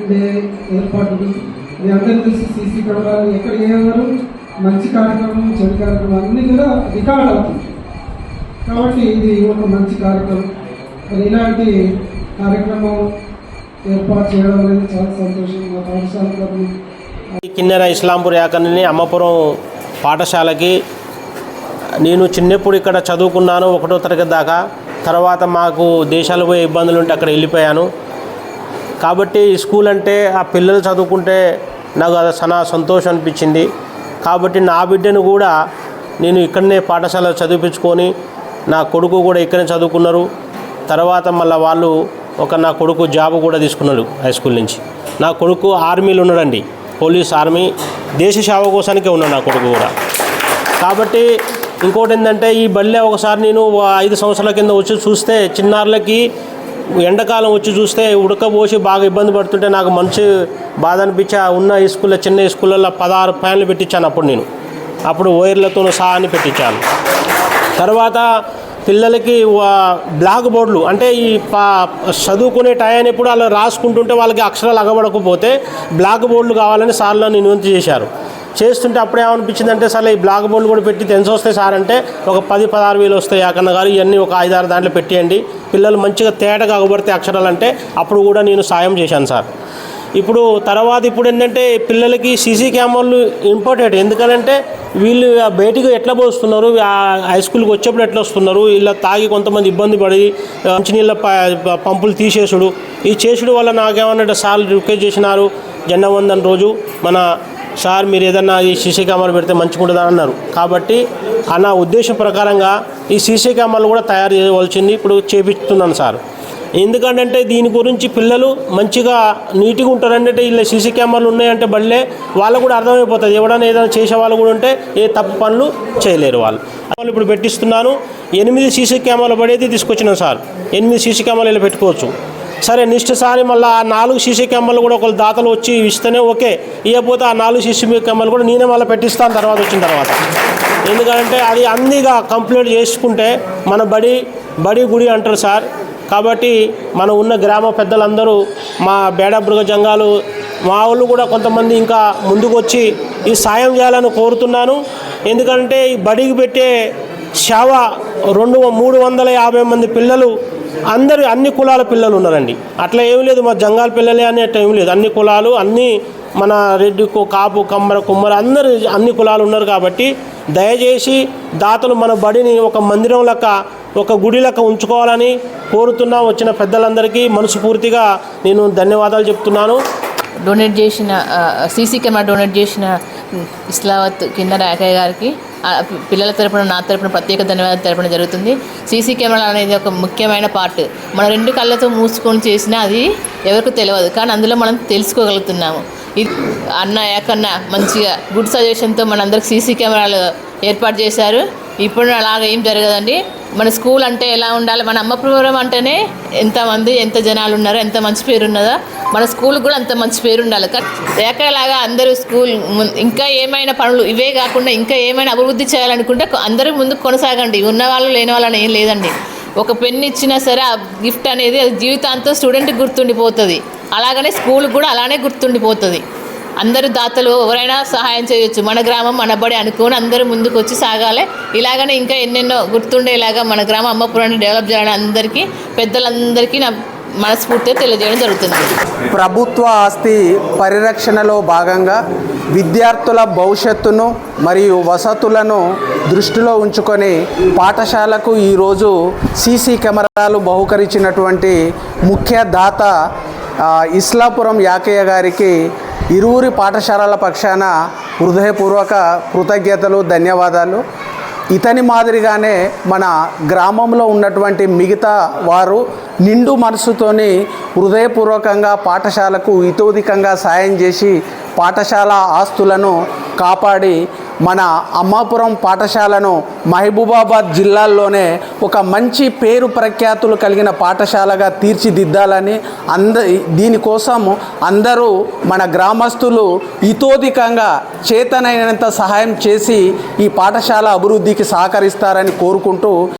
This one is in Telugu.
ఉండే ఏర్పాట్లు మీ అందరూ తెలిసి సీసీ కెమెరాలు ఎక్కడ ఏమన్నారు? మంచి కార్యక్రమం చెడు కార్యక్రమం అన్నీ కూడా రికార్డ్ అవుతుంది. కాబట్టి ఇది ఒక మంచి కార్యక్రమం. మరి ఇలాంటి కార్యక్రమం ఏర్పాటు చేయడం అనేది చాలా సంతోషం. మా పాఠశాల కిన్నెర ఇస్లాంపూర్ యాకని అమ్మపురం పాఠశాలకి నేను చిన్నప్పుడు ఇక్కడ చదువుకున్నాను ఒకటో తరగతి దాకా. తర్వాత మాకు దేశాలు పోయే ఇబ్బందులు ఉంటే అక్కడ వెళ్ళిపోయాను. కాబట్టి స్కూల్ అంటే ఆ పిల్లలు చదువుకుంటే నాకు అది చాలా సంతోషం అనిపించింది. కాబట్టి నా బిడ్డను కూడా నేను ఇక్కడనే పాఠశాల చదివించుకొని నా కొడుకు కూడా ఇక్కడనే చదువుకున్నారు. తర్వాత మళ్ళీ వాళ్ళు ఒక నా కొడుకు జాబ్ కూడా తీసుకున్నాడు హై స్కూల్ నుంచి. నా కొడుకు ఆర్మీలో ఉన్నాడండి పోలీస్ ఆర్మీ దేశ సేవ కోసానికే ఉన్నాడు నా కొడుకు కూడా. కాబట్టి ఇంకోటి ఏంటంటే ఈ బళ్ళే ఒకసారి నేను ఐదు సంవత్సరాల కింద వచ్చి చూస్తే చిన్నారులకి ఎండాకాలం వచ్చి చూస్తే ఉడకబోసి బాగా ఇబ్బంది పడుతుంటే నాకు మంచి బాధ అనిపించి ఉన్న స్కూల్లో చిన్న స్కూళ్ళల్లో పదహారు ఫ్యాన్లు పెట్టించాను అప్పుడు నేను. అప్పుడు వైర్లతో సహా అని పెట్టించాను. తర్వాత పిల్లలకి బ్లాక్ బోర్డులు అంటే ఈ పా చదువుకునే టైం ఎప్పుడు అలా రాసుకుంటుంటే వాళ్ళకి అక్షరాలు అగబడకపోతే బ్లాక్ బోర్డులు కావాలని సార్లను నేను వినతి చేశారు. చేస్తుంటే అప్పుడే ఏమనిపించింది అంటే ఈ బ్లాక్ బోర్డులు కూడా పెట్టి ఎంత వస్తాయి సార్ అంటే ఒక పది పదహారు వేలు వస్తాయి అక్కడ గారు ఇవన్నీ ఒక ఐదారు దాంట్లో పెట్టేయండి. పిల్లలు మంచిగా తేటగా అగబడితే అక్షరాలు అంటే అప్పుడు కూడా నేను సాయం చేశాను సార్. ఇప్పుడు తర్వాత ఇప్పుడు ఏంటంటే పిల్లలకి సీసీ కెమెరాలు ఇంపార్టెంట్. ఎందుకనంటే వీళ్ళు ఆ బయటికి ఎట్లా పోస్తున్నారు? హై స్కూల్కి వచ్చేప్పుడు ఎట్లా వస్తున్నారు? ఇలా తాగి కొంతమంది ఇబ్బంది పడి మంచినీళ్ళ ప- పంపులు తీసేసుడు. ఈ చేసుడు వల్ల నాకేమన్నట్టు సార్లు రిక్వెస్ట్ చేసినారు జెండా వందన రోజు మన సార్ మీరు ఏదన్నా ఈ సీసీ కెమెరా పెడితే మంచిగా అన్నారు. కాబట్టి ఆ నా ఉద్దేశం ప్రకారంగా ఈ సీసీ కెమెరాలు కూడా తయారు చేయవలసింది ఇప్పుడు చేపిస్తున్నాను సార్. ఎందుకంటే దీని గురించి పిల్లలు మంచిగా నీట్గా ఉంటారంటే ఇలా సీసీ కెమెరాలు ఉన్నాయంటే బళ్ళే వాళ్ళకు కూడా అర్థమైపోతుంది. ఎవడైనా ఏదైనా చేసే వాళ్ళు కూడా ఉంటే ఏ తప్పు పనులు చేయలేరు వాళ్ళు. వాళ్ళు ఇప్పుడు పెట్టిస్తున్నాను ఎనిమిది సీసీ కెమెరాలు పడేది తీసుకొచ్చినాను సార్. ఎనిమిది సీసీ కెమెరాలు ఇలా పెట్టుకోవచ్చు. సరే నిష్ఠసారి సారి మళ్ళీ ఆ నాలుగు సీసీ కెమెరాలు కూడా ఒకళ్ళు దాతలు వచ్చి ఇస్తేనే ఓకే. ఇవ్వకపోతే ఆ నాలుగు సీసీ కెమెరాలు కూడా నేనే మళ్ళీ పెట్టిస్తాను తర్వాత వచ్చిన తర్వాత. ఎందుకంటే అది అన్నీగా కంప్లీట్ చేసుకుంటే మన బడి బడి గుడి అంటారు సార్. కాబట్టి మన ఉన్న గ్రామ పెద్దలందరూ మా బేడబృగ జంగాలు మా వాళ్ళు కూడా కొంతమంది ఇంకా ముందుకు వచ్చి ఈ సాయం చేయాలని కోరుతున్నాను. ఎందుకంటే ఈ బడికి పెట్టే సేవ రెండు మూడు వందల యాభై మంది పిల్లలు అందరు అన్ని కులాల పిల్లలు ఉన్నారండి. అట్లా ఏం లేదు మా జంగాల పిల్లలే అని అట్లా ఏం లేదు. అన్ని కులాలు అన్ని మన రెడ్డి కాపు కమ్మర కుమ్మర అందరు అన్ని కులాలు ఉన్నారు కాబట్టి దయచేసి దాతలు మన బడిని ఒక మందిరం లెక్క ఒక గుడి లెక్క ఉంచుకోవాలని కోరుతున్నా వచ్చిన పెద్దలందరికీ మనస్ఫూర్తిగా నేను ధన్యవాదాలు చెప్తున్నాను. డొనేట్ చేసిన సీసీ కెమెరా డొనేట్ చేసిన ఇస్లావత్ కింద రాకయ్య గారికి పిల్లల తరపున నా తరపున ప్రత్యేక ధన్యవాదాలు తెలపడం జరుగుతుంది. సీసీ కెమెరా అనేది ఒక ముఖ్యమైన పార్ట్. మన రెండు కళ్ళతో మూసుకొని చేసినా అది ఎవరికి తెలియదు కానీ అందులో మనం తెలుసుకోగలుగుతున్నాము. ఇది అన్న ఏకన్న మంచిగా గుడ్ సజెషన్తో మనందరికి సీసీ కెమెరాలు ఏర్పాటు చేశారు. ఇప్పుడు అలాగ ఏం జరగదండి. మన స్కూల్ అంటే ఎలా ఉండాలి? మన అమ్మపురం అంటేనే ఎంతమంది ఎంత జనాలు ఉన్నారో ఎంత మంచి పేరు ఉన్నదో? మన స్కూల్ కూడా అంత మంచి పేరు ఉండాలి. ఏకలాగా అందరూ స్కూల్ ఇంకా ఏమైనా పనులు ఇవే కాకుండా ఇంకా ఏమైనా అభివృద్ధి చేయాలనుకుంటే అందరూ ముందుకు కొనసాగండి. ఉన్నవాళ్ళు లేని వాళ్ళని ఏం లేదండి. ఒక పెన్ ఇచ్చినా సరే ఆ గిఫ్ట్ అనేది అది జీవితాంతం స్టూడెంట్కి గుర్తుండిపోతుంది. అలాగనే స్కూల్ కూడా అలానే గుర్తుండిపోతుంది. అందరూ దాతలు ఎవరైనా సహాయం చేయొచ్చు. మన గ్రామం మన బడి అనుకుని అందరూ ముందుకు వచ్చి సాగాలి. ఇలాగనే ఇంకా ఎన్నెన్నో గుర్తుండేలాగా మన గ్రామం అమ్మపురాన్ని డెవలప్ చేయాలని అందరికీ పెద్దలందరికీ నా మనస్ఫూర్తిగా తెలియజేయడం జరుగుతుంది. ప్రభుత్వ ఆస్తి పరిరక్షణలో భాగంగా విద్యార్థుల భవిష్యత్తును మరియు వసతులను దృష్టిలో ఉంచుకొని పాఠశాలకు ఈరోజు సీసీ కెమెరాలు బహుకరించినటువంటి ముఖ్య దాత ఇస్లాపురం యాకయ్య గారికి ఇరువురి పాఠశాలల పక్షాన హృదయపూర్వక కృతజ్ఞతలు ధన్యవాదాలు. ఇతని మాదిరిగానే మన గ్రామంలో ఉన్నటువంటి మిగతా వారు నిండు మనసుతోని హృదయపూర్వకంగా పాఠశాలకు ఇతోధికంగా సాయం చేసి పాఠశాల ఆస్తులను కాపాడి మన అమ్మాపురం పాఠశాలను మహబూబాబాద్ జిల్లాల్లోనే ఒక మంచి పేరు ప్రఖ్యాతులు కలిగిన పాఠశాలగా తీర్చిదిద్దాలని అంద దీనికోసం అందరూ మన గ్రామస్తులు ఇతోధికంగా చేతనైనంత సహాయం చేసి ఈ పాఠశాల అభివృద్ధికి సహకరిస్తారని కోరుకుంటూ